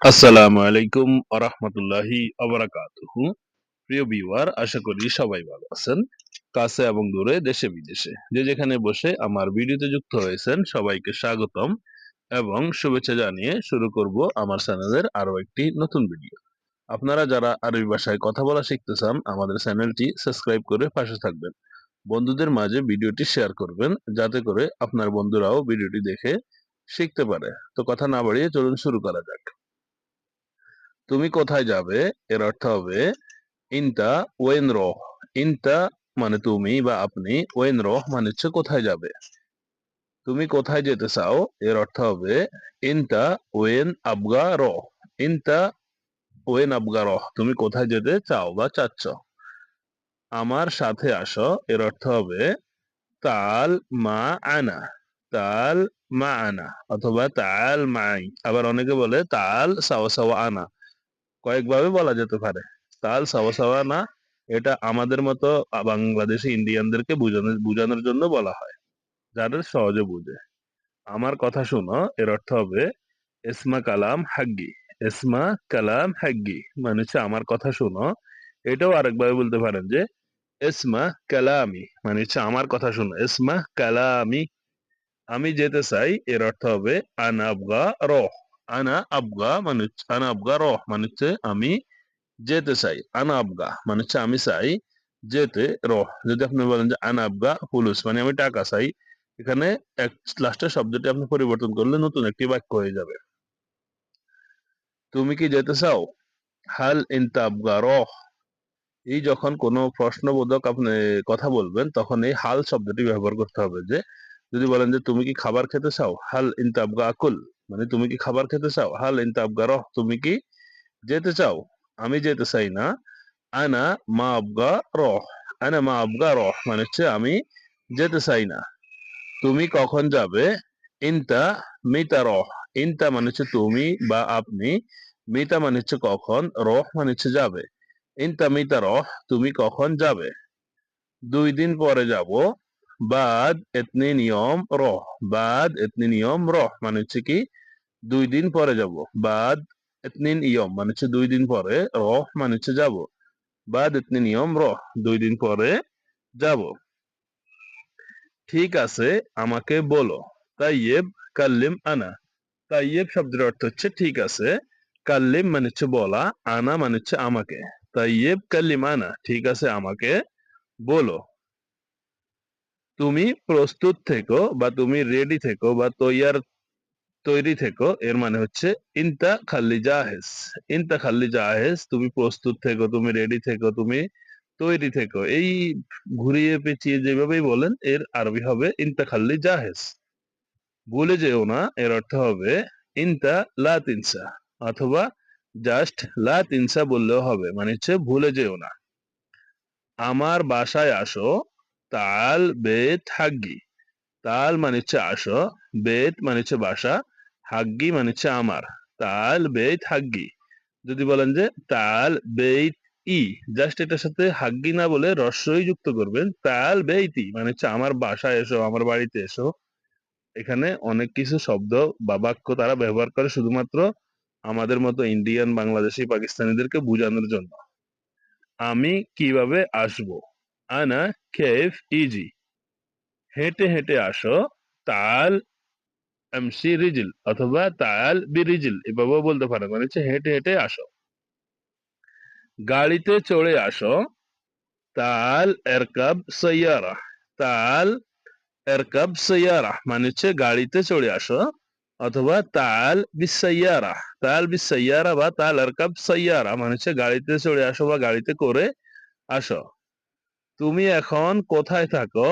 আসসালামু আলাইকুম আরহামতুল্লাহি আবরাকাতুহু প্রিয় ভিউয়ার, আশা করি সবাই ভালো আছেন, কাছে এবং দূরে, দেশে বিদেশে। যে যেখানে বসে আমার ভিডিওতে যুক্ত হয়েছেন, সবাইকে স্বাগতম এবং শুভেচ্ছা জানিয়ে শুরু করব আমার চ্যানেলের আরও একটি নতুন ভিডিও। আপনারা যারা আরবি ভাষায় কথা বলা শিখতে চান, আমাদের চ্যানেলটি সাবস্ক্রাইব করে পাশে থাকবেন। বন্ধুদের মাঝে ভিডিওটি শেয়ার করবেন, যাতে করে আপনার বন্ধুরাও ভিডিওটি দেখে শিখতে পারে। তো কথা না বাড়িয়ে চলুন শুরু করা যাক। তুমি কোথায় যাবে? এর অর্থ হবে, ইনতা ওয়েন রহ ইনতা মানে তুমি বা আপনি ওয়েন রহ মানে হচ্ছে কোথায় যাবে। তুমি কোথায় যেতে চাও? এর অর্থ হবে, ইনতা ওয়েন আবগা রহ ইনতা ওয়েন আবগা রহ তুমি কোথায় যেতে চাও বা চাচ্ছ? আমার সাথে আসো। এর অর্থ হবে, তাল মা আনা তাল মা আনা অথবা, তাল মাই। আবার অনেকে বলে, তাল সাওয়া সাওয়া আনা। কয়েকভাবে বলা যেতে পারে। তাল সাওয়া সাওয়া না, এটা আমাদের মতো বাংলাদেশি ইন্ডিয়ানদেরকে বোঝানোর বোঝানোর জন্য বলা হয়, যাদের সহজে বুঝে। আমার কথা শুনো, এর অর্থ হবে এসমা কালাম হাগ্গি এসমা কালাম হাগ্গি। মানে হচ্ছে আমার কথা শুনো, এটাও আরেকভাবে বলতে পারেন যে এসমা কালামি। মানে হচ্ছে আমার কথা শুনো এসমা কালামি। আমি যেতে চাই, এর অর্থ হবে আনাবগা রহ। আনা আবগা মানে আনা আবগা রহ মানে হচ্ছে আমি যেতে চাই আনা আবগা মানে হচ্ছে আমি চাই যেতে রহ যদি আপনি বলেন যে আনা আবগা ফুলুস মানে আমি টাকা চাই। এখানে এক লাস্টের শব্দটি আপনি পরিবর্তন করলে নতুন একটি বাক্য হয়ে যাবে। তুমি কি যেতে চাও? হাল ইনতা আবগা রহ। এই যখন কোনো প্রশ্নবোধক আপনি কথা বলবেন, তখন এই হাল শব্দটি ব্যবহার করতে হবে যে, যদি বলেন যে, তুমি কি খাবার খেতে চাও? হাল ইনতা আবগা আকুল মানে তুমি কি খাবার খেতে চাও? হাল ইনতা আবগা রহ, তুমি কি যেতে চাও? আমি যেতে চাই না। আনা মা আবগা রহ, আনা মা আবগা রহ মানে হচ্ছে আমি যেতে চাই না। তুমি কখন যাবে? ইনতা মিতা রহ, ইনতা মানে হচ্ছে তুমি বা আপনি, মিতা মানে হচ্ছে কখন? রহ মানে হচ্ছে যাবে। ইনতা মিতা রহ, তুমি কখন যাবে? দুই দিন পরে যাব। বাদ এতনি নিয়ম রহ, বাদ এতনি নিয়ম রহ মানে হচ্ছে কি দুই দিন পরে যাব। বাদ এতনিন ইয়ম মানে হচ্ছে দুই দিন পরে। রহ মানে হচ্ছে যাব। বাদ এতনি নিয়ম রহ, দুই দিন পরে যাব। ঠিক আছে, আমাকে বলো। তাইয়েব কাল্লিম আনা। তাইয়েব শব্দের অর্থ হচ্ছে ঠিক আছে। কাল্লিম মানে হচ্ছে বলা, আনা মানে হচ্ছে আমাকে। তাইয়েব কাল্লিম আনা, ঠিক আছে, আমাকে বলো। তুমি প্রস্তুত থেকো বা তুমি রেডি থেকো বা তৈয়ার তৈরি থেকো, এর মানে হচ্ছে ইনতা খাল্লি জাহেজ। ইনতা খাল্লি জাহেজ, তুমি প্রস্তুত থেকো, তুমি রেডি থেকো, তুমি তৈরি থেকো। এই ঘুরিয়ে পেঁচিয়ে যেভাবেই বলেন, এর আরবি হবে ইনতা খাল্লি জাহেজ। ভুলে যেও না, এর অর্থ হবে ইনতা লা তিনসা, অথবা জাস্ট লা তিনসা বললেও হবে মানে হচ্ছে ভুলে যেও না। আমার বাসায় আসো, তাল, বেত, হাগ্গি। তাল মানে হচ্ছে আসো, বেত মানে হচ্ছে বাসা হাগ্গি মানে হচ্ছে আমার। তাল বেত হাগ্গি। যদি বলেন যে তাল বেত ই জাস্ট এটার সাথে হাগ্গি না বলে রস্যই যুক্ত করবেন। তাল, বেইতি মানে হচ্ছে আমার বাসায় এসো, আমার বাড়িতে এসো। এখানে অনেক কিছু শব্দ বা বাক্য তারা ব্যবহার করে শুধুমাত্র আমাদের মতো ইন্ডিয়ান, বাংলাদেশি, পাকিস্তানিদেরকে বোঝানোর জন্য। আমি কীভাবে আসব? আনা, কেফ, ইজি। হেঁটে হেঁটে আসো, তাল এমসি রিজিল অথবা তাল বিরিজিল এভাবেও বলতে পারে মানে হচ্ছে হেঁটে হেঁটে আসো। গাড়িতে চড়ে আসো, তাল, এরকাব, সৈয়ারা। তাল, এরকাব, সৈয়ারা মানে হচ্ছে গাড়িতে চড়ে আসো, অথবা তাল বিসাইয়ারা তাল বিসাইয়ারা বা তাল, এরকাব, সৈয়ারা মানে হচ্ছে গাড়িতে চড়ে আসো বা গাড়িতে করে আসো। তুমি এখন কোথায় থাকো?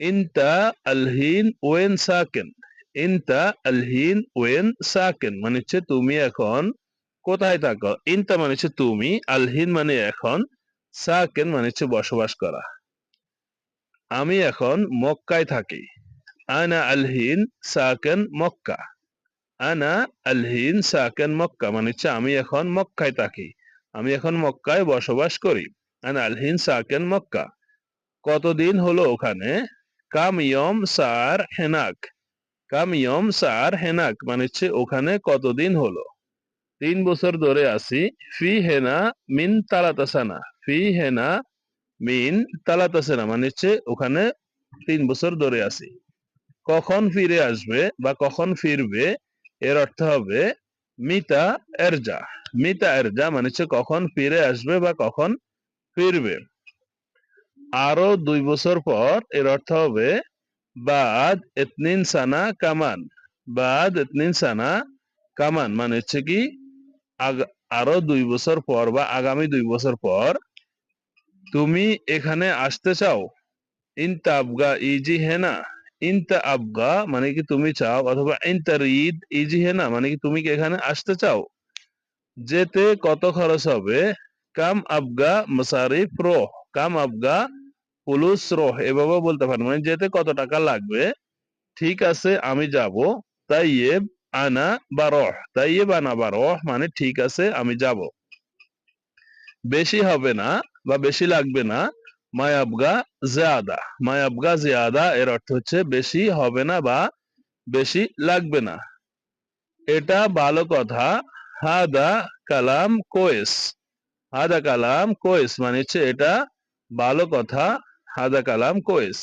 ইনতা আলহিন ওয়েন সাকেন ইনতা আলহিন ওয়েন সাকেন মানে হচ্ছে তুমি এখন কোথায় থাকো? ইনতা মানে হচ্ছে তুমি, আলহিন মানে এখন সাকেন মানে হচ্ছে বসবাস করা। আমি এখন মক্কায় থাকি। আনা আলহিন সাকেন মক্কা। আনা আলহিন সাকেন মক্কা মানে হচ্ছে আমি এখন মক্কায় থাকি। আমি এখন মক্কায় বসবাস করি। আনা আলহিন সাকেন মক্কা। কতদিন হলো ওখানে? কাম ইয়ম সার হেনাক। কাম ইয়ম সার হেনাক মানে হচ্ছে ওখানে কতদিন হলো? তিন বছর ধরে আছি। ফি হেনা মিন তালাতাসানা। ফি হেনা মিন তালাতাসানা মানে হচ্ছে ওখানে তিন বছর ধরে আছি। কখন ফিরে আসবে বা কখন ফিরবে, এর অর্থ হবে মিতা এরজা। মিতা এরজা মানে হচ্ছে কখন ফিরে আসবে বা কখন ফিরবে। আরও দুই বছর পর এর অর্থ হবে বাদ এতনিন সানা কামান। বাদ এতনিন সানা কামান মানে হচ্ছে কি আরও দুই বছর পর বা আগামী দুই বছর পর তুমি এখানে আসতে চাও। ইনতা আবগা ইজি হেনা। ইনতা আবগা মানে কি তুমি চাও অথবা ইনতা রিদ ইজি হেনা মানে কি তুমি কি এখানে আসতে চাও? যেতে কত খরচ হবে? কাম আবগা মসারিফ রোহ। কাম আবগা পুলুস রোহ, এভাবে বলতে পারেন। মানে যেতে কত টাকা লাগবে? ঠিক আছে, আমি যাব। তাইয়েব আনা বারহ তাইয়েব আনা বারহ মানে ঠিক আছে, আমি যাব। বেশি হবে না বা বেশি লাগবে না। মায়াবগা জিয়াদা। মায়াবগা জিয়াদা এর অর্থ হচ্ছে বেশি হবে না বা বেশি লাগবে না। এটা ভালো কথা। হাদা কালাম কোয়েস। হাদা কালাম কোয়েস মানে হচ্ছে এটা ভালো কথা। হাদা কালাম কোয়েস।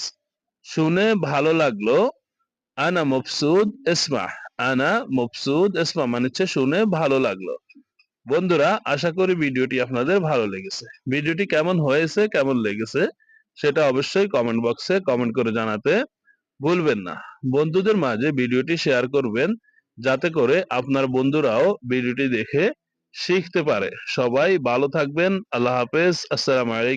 শুনে ভালো লাগল, আনা মফসুদ ইসমা, আনা মফসুদ ইসমা মানে হচ্ছে শুনে ভালো লাগল। বন্ধুরা, আশা করি ভিডিওটি আপনাদের ভালো লেগেছে। ভিডিওটি কেমন হয়েছে, কেমন লেগেছে, সেটা অবশ্যই কমেন্ট বক্সে কমেন্ট করে জানাতে ভুলবেন না। বন্ধুদের মাঝে ভিডিওটি শেয়ার করবেন, যাতে করে আপনার বন্ধুরাও ভিডিওটি দেখে শিখতে পারে। সবাই ভালো থাকবেন, আল্লাহ হাফেজ, আসসালামু আলাইকুম।